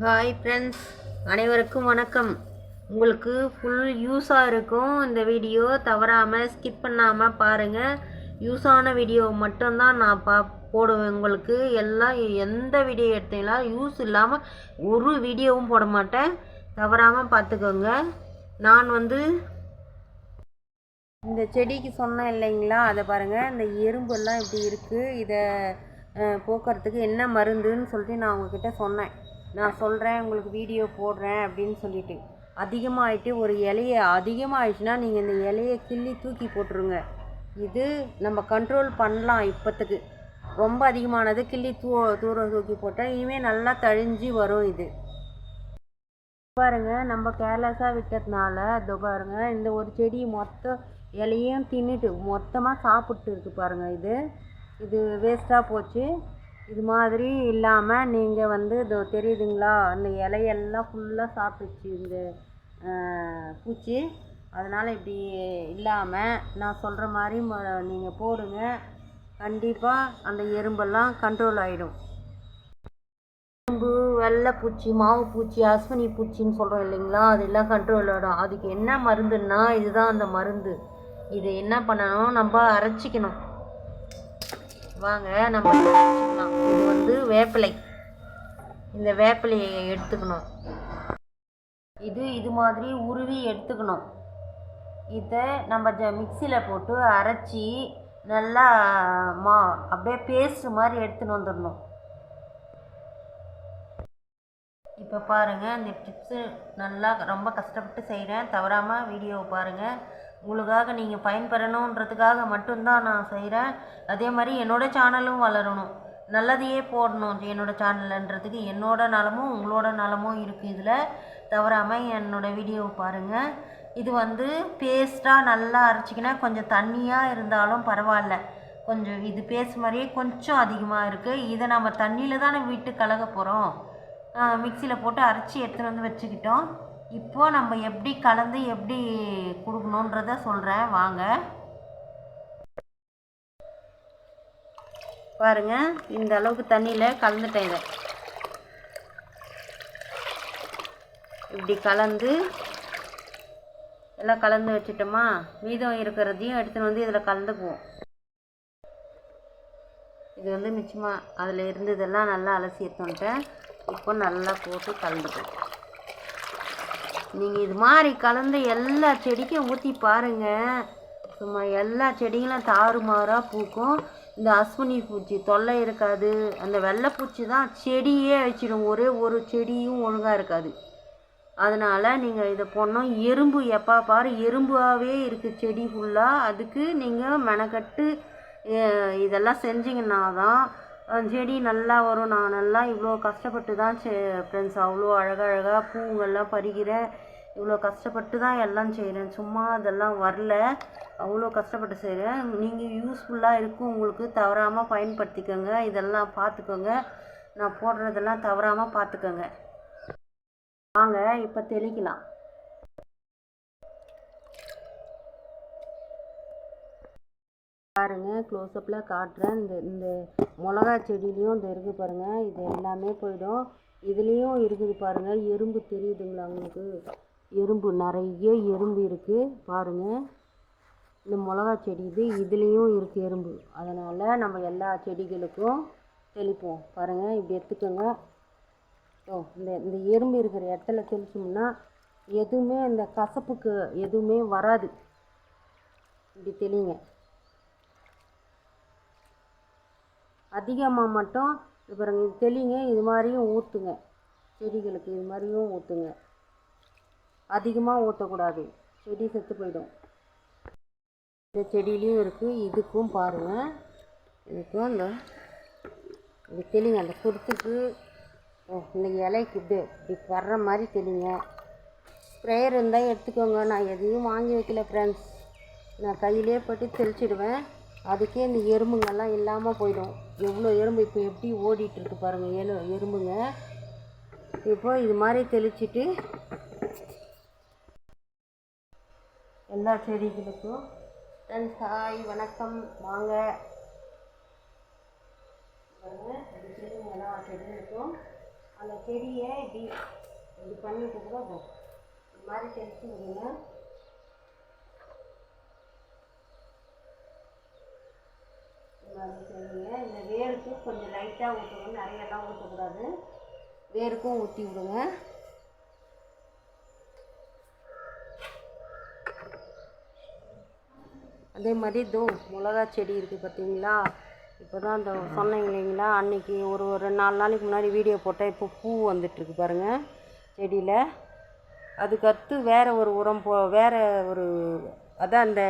Hi friends அனைவருக்கும் வணக்கம். உங்களுக்கு ஃபுல் யூஸாக இருக்கும் இந்த வீடியோ தவறாமல் ஸ்கிப் பண்ணாமல் பாருங்கள் யூஸான வீடியோ மட்டும்தான் நான் பா போடுவேன் உங்களுக்கு. எல்லாம் எந்த வீடியோ எடுத்தீங்களா யூஸ் இல்லாமல் ஒரு வீடியோவும் போட மாட்டேன். தவறாமல் பார்த்துக்கோங்க நான் வந்து இந்த செடிக்கு சொன்னேன் இல்லைங்களா? அதை பாருங்கள் இந்த எறும்பெல்லாம் இப்படி இருக்குது இதை போக்குறதுக்கு என்ன மருந்துன்னு சொல்லிட்டு நான் உங்ககிட்ட சொன்னேன். நான் சொல்கிறேன் உங்களுக்கு வீடியோ போடுறேன் அப்படின்னு சொல்லிட்டு. அதிகமாகிட்டு ஒரு இலையை அதிகமாகிடுச்சுன்னா நீங்கள் இந்த இலையை கிள்ளி தூக்கி போட்டுருங்க. இது நம்ம கண்ட்ரோல் பண்ணலாம் இப்போத்துக்கு. ரொம்ப அதிகமானது கிள்ளி தூ தூரம் தூக்கி போட்டால் இனிமேல் நல்லா தழிஞ்சு வரும் இது. பாருங்க நம்ம கேர்லெஸ்ஸாக விட்டதுனால இதோ பாருங்க இந்த ஒரு செடி மொத்த இலையும் தின்னுட்டு மொத்தமாக சாப்பிட்டு இருக்கு பாருங்கள் இது. இது வேஸ்ட்டாக போச்சு. இது மாதிரி இல்லாமல் நீங்கள் வந்து இதோ தெரியுதுங்களா? அந்த இலையெல்லாம் ஃபுல்லாக சாப்பிட்டுச்சு இந்த பூச்சி. அதனால் இப்படி இல்லாமல் நான் சொல்கிற மாதிரி நீங்கள் போடுங்க. கண்டிப்பாக அந்த எறும்பெல்லாம் கண்ட்ரோல் ஆகிடும் எறும்பு வெள்ளை பூச்சி மாவு பூச்சி அஸ்வினி பூச்சின்னு சொல்கிறோம் இல்லைங்களா? அதெல்லாம் கண்ட்ரோல் ஆகிடும் அதுக்கு என்ன மருந்துன்னா இதுதான் அந்த மருந்து. இதை என்ன பண்ணணும்? நம்ம அரைச்சிக்கணும். வாங்க நம்ம வேப்பிலை. இந்த வேப்பிலையை எடுத்துக்கணும். இது இது மாதிரி உருவி எடுத்துக்கணும். இதை நம்ம ஜ மிக்சியில் போட்டு அரைச்சி நல்லா மா அப்படியே பேஸ்ட் மாதிரி எடுத்துன்னு வந்துடணும். இப்போ பாருங்கள் இந்த டிப்ஸு நல்லா ரொம்ப கஷ்டப்பட்டு செய்கிறேன் தவறாமல் வீடியோவை பாருங்கள் உங்களுக்காக நீங்கள் பயன்பெறணுன்றதுக்காக மட்டும்தான் நான் செய்கிறேன் அதே மாதிரி என்னோட சேனலும் வளரணும். நல்லதையே போடணும் என்னோட சேனல்ன்றதுக்கு என்னோட நலமும் உங்களோட நலமும் இருக்குது இதில். தவறாமல் என்னோடய வீடியோவை பாருங்கள் இது வந்து பேஸ்ட்டாக நல்லா அரைச்சிக்கினா கொஞ்சம் தண்ணியாக இருந்தாலும் பரவாயில்ல. கொஞ்சம் இது பேஸ்ட் மாதிரியே கொஞ்சம் அதிகமாக இருக்குது இதை நம்ம தண்ணியில் தானே விட்டு கலக போகிறோம் மிக்சியில் போட்டு அரைச்சி எடுத்துகிட்டு வந்து வச்சுக்கிட்டோம். இப்போது நம்ம எப்படி கலந்து எப்படி கொடுக்கணுன்றத சொல்கிறேன் வாங்க. பாருங்கள் இந்த அளவுக்கு தண்ணியில் கலந்துட்டேன் இதை. இப்படி கலந்து எல்லாம் கலந்து வச்சுட்டோமா? மீதம் இருக்கிறதையும் எடுத்துன்னு வந்து இதில் கலந்துக்குவோம். இது வந்து மிச்சமாக அதில் இருந்ததெல்லாம் நல்லா அலசி எடுத்துட்டேன் இப்போ நல்லா போட்டு கலந்துக்கும் நீங்கள் இது மாதிரி கலந்து எல்லா செடிக்கும் ஊற்றி பாருங்கள் சும்மா எல்லா செடிகளும் தாறுமாறாக பூக்கும். இந்த அஸ்வினி பூச்சி தொல்லை இருக்காது. அந்த வெள்ளைப்பூச்சி தான் செடியே வச்சிடும். ஒரே ஒரு செடியும் ஒழுங்காக இருக்காது. அதனால் நீங்கள் இதை போடணும். எறும்பு எப்போ பாரு எறும்பாகவே இருக்குது செடி ஃபுல்லாக அதுக்கு நீங்கள் மெனக்கட்டு இதெல்லாம் செஞ்சிங்கன்னா தான் அந்த செடி நல்லா வரும். நான் நல்லா இவ்வளோ கஷ்டப்பட்டு தான் ஃப்ரெண்ட்ஸ் அவ்வளோ அழகழகாக பூங்கள்லாம் பறிக்கிறேன் இவ்வளோ கஷ்டப்பட்டு தான் எல்லாம் செய்கிறேன் சும்மா அதெல்லாம் வரல. அவ்வளோ கஷ்டப்பட்டு செய்கிறேன் நீங்கள் யூஸ்ஃபுல்லாக இருக்கும். உங்களுக்கு தவறாமல் பயன்படுத்திக்கோங்க. இதெல்லாம் பார்த்துக்கோங்க நான் போடுறதெல்லாம் தவறாமல் பார்த்துக்கோங்க வாங்க இப்போ தெளிக்கலாம். பாருங்கள் க்ளோஸ்அப்பில் காட்டுறேன். இந்த இந்த மிளகா செடியிலையும் இந்த இருக்குது பாருங்கள் இது எல்லாமே போயிடும். இதுலேயும் இருக்குது பாருங்கள் எறும்பு தெரியுதுங்களா உங்களுக்கு? எறும்பு நிறைய எறும்பு இருக்குது பாருங்கள் இந்த மிளகா செடி இது இதுலேயும் இருக்குது எறும்பு. அதனால் நம்ம எல்லா செடிகளுக்கும் தெளிப்போம். பாருங்கள் இப்படி எடுத்துக்கோங்க. ஓ இந்த இந்த எறும்பு இருக்கிற இடத்துல தெளிச்சோம்னா எதுவுமே இந்த கசப்புக்கு எதுவுமே வராது. இப்படி தெளிங்க. அதிகமாக மட்டும் இப்போ இது தெளிங்க. இது மாதிரியும் ஊற்றுங்க செடிகளுக்கு இது மாதிரியும் ஊற்றுங்க அதிகமாக ஊற்றக்கூடாது செடி செத்து போயிடும். இந்த செடியிலையும் இருக்குது இதுக்கும் பாருங்கள் இதுக்கும் அந்த இது தெளிங்க அந்த குருத்துக்கு இந்த இலைக்கு இப்படி இப்படி வர்ற மாதிரி தெளிங்க. ஸ்ப்ரேயர் இருந்தால் எடுத்துக்கோங்க. நான் எதையும் வாங்கி வைக்கல ஃப்ரெண்ட்ஸ் நான் கையிலே போட்டு தெளிச்சிடுவேன். அதுக்கே இந்த எறும்புங்கெல்லாம் இல்லாமல் போயிடும். எவ்வளோ எறும்பு இப்போ எப்படி ஓடிட்டுருக்கு பாருங்கள் எலு எறும்புங்க. இப்போ இது மாதிரி தெளிச்சிட்டு எல்லா செடிகளுக்கும் ஃப்ரெண்ட்ஸ் ஹாய் வணக்கம். வாங்க. பாருங்க, இந்த எல்லா செடிகளுக்கும் அந்த செடியை இப்படி இப்படி பண்ணிட்டு கூட இதோ இந்த மாதிரி தெளிச்சு விடுங்க இந்த இந்த வேருக்கு கொஞ்சம் லைட்டாக ஊற்றணும் நிறையெல்லாம் ஊற்றக்கூடாது வேருக்கும் ஊற்றி விடுங்க. அதே மாதிரி இதோ மிளகா செடி இருக்குது பார்த்தீங்களா? இப்போ தான் இந்த சொன்னீங்க இல்லைங்களா? அன்னைக்கு ஒரு ஒரு நாலு நாளைக்கு முன்னாடி வீடியோ போட்டேன். இப்போ பூ வந்துட்டுருக்கு பாருங்கள் செடியில். அதுக்கடுத்து வேறு ஒரு உரம் போ வேறு ஒரு அதான் அந்த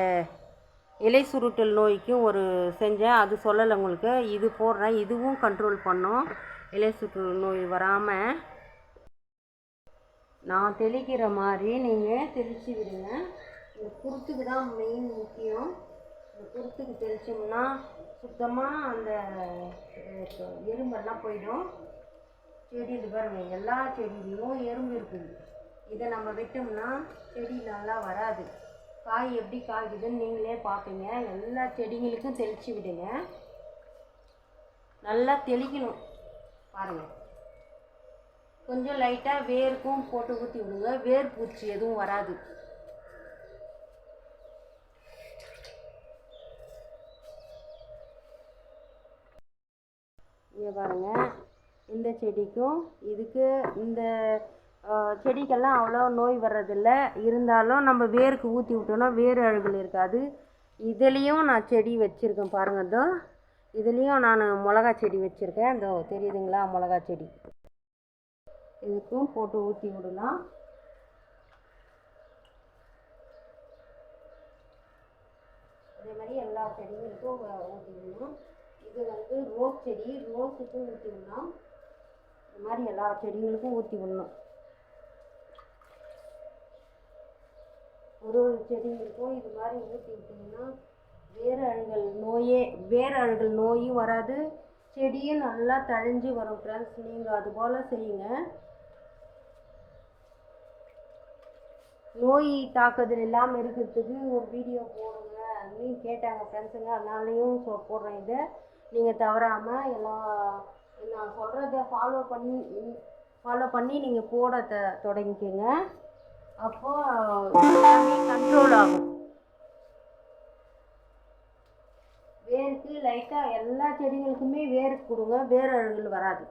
இலை சுருட்டல் நோய்க்கும் ஒரு செஞ்சேன். அது சொல்லலை உங்களுக்கு. இது போடுறேன். இதுவும் கண்ட்ரோல் பண்ணும். இலை சுருட்டல் நோய் வராமல் நான் தெளிக்கிற மாதிரி நீங்கள் தெளித்து விடுங்க. இந்த குருத்துக்கு தான் மெயின் முக்கியம். இந்த குருத்துக்கு தெளிச்சோம்னா சுத்தமாக அந்த எறும்பெல்லாம் போயிடும். செடி இது பாருங்கள் எல்லா செடியிலையும் எறும்பு இருக்குது. இதை நம்ம விட்டோம்னா செடி நல்லா வராது. காய் எப்படி காய்க்குதுன்னு நீங்களே பார்ப்பீங்க எல்லா செடிங்களுக்கும் தெளித்து விடுங்க. நல்லா தெளிக்கணும். பாருங்கள் கொஞ்சம் லைட்டாக வேருக்கும் போட்டு ஊற்றி விடுங்க. வேர் பூச்சி எதுவும் வராது. இங்கே பாருங்கள் இந்த செடிக்கும் இதுக்கு இந்த செடிக்கெல்லாம் அவ்வளோ நோய் வர்றதில்ல. இருந்தாலும் நம்ம வேருக்கு ஊற்றி விட்டோம்னா வேர் அழுகல் இருக்காது. இதுலேயும் நான் செடி வச்சுருக்கேன் பாருங்கள் இதோ. இதுலேயும் நான் மிளகா செடி வச்சுருக்கேன். இதோ தெரியுதுங்களா? மிளகா செடி. இதுக்கும் போட்டு ஊற்றி விடலாம். அதே மாதிரி எல்லா செடிகளுக்கும் ஊற்றி விடணும். இது வந்து ரோஸ் செடி. ரோஸுக்கும் ஊற்றி விடணும். இந்த மாதிரி எல்லா செடிகளுக்கும் ஊற்றி விடணும். ஒரு ஒரு செடிங்களுக்கும் இது மாதிரி ஊற்றி விட்டிங்கன்னா வேர் அழுகல் நோயே வேறு அழுகல் நோயும் வராது. செடியும் நல்லா தழிஞ்சு வரும் ஃப்ரெண்ட்ஸ் நீங்கள் அது போல் செய்யுங்க. நோய் தாக்குதல் இல்லாமல் இருக்கிறதுக்கு ஒரு வீடியோ போடுங்க. அப்படின்னு கேட்டாங்க ஃப்ரெண்ட்ஸுங்க அதனாலையும் சொ போடுறேன் இதை. நீங்கள் தவறாமல் எல்லா நான் சொல்கிறத ஃபாலோ பண்ணி ஃபாலோ பண்ணி நீங்கள் போட த தொடங்கிக்கோங்க. அப்போது எல்லாமே கண்ட்ரோல் ஆகும். வேருக்கு லைட்டாக எல்லா செடிகளுக்குமே வேருக்கு கொடுங்க. வேர் அழுகல் வராது.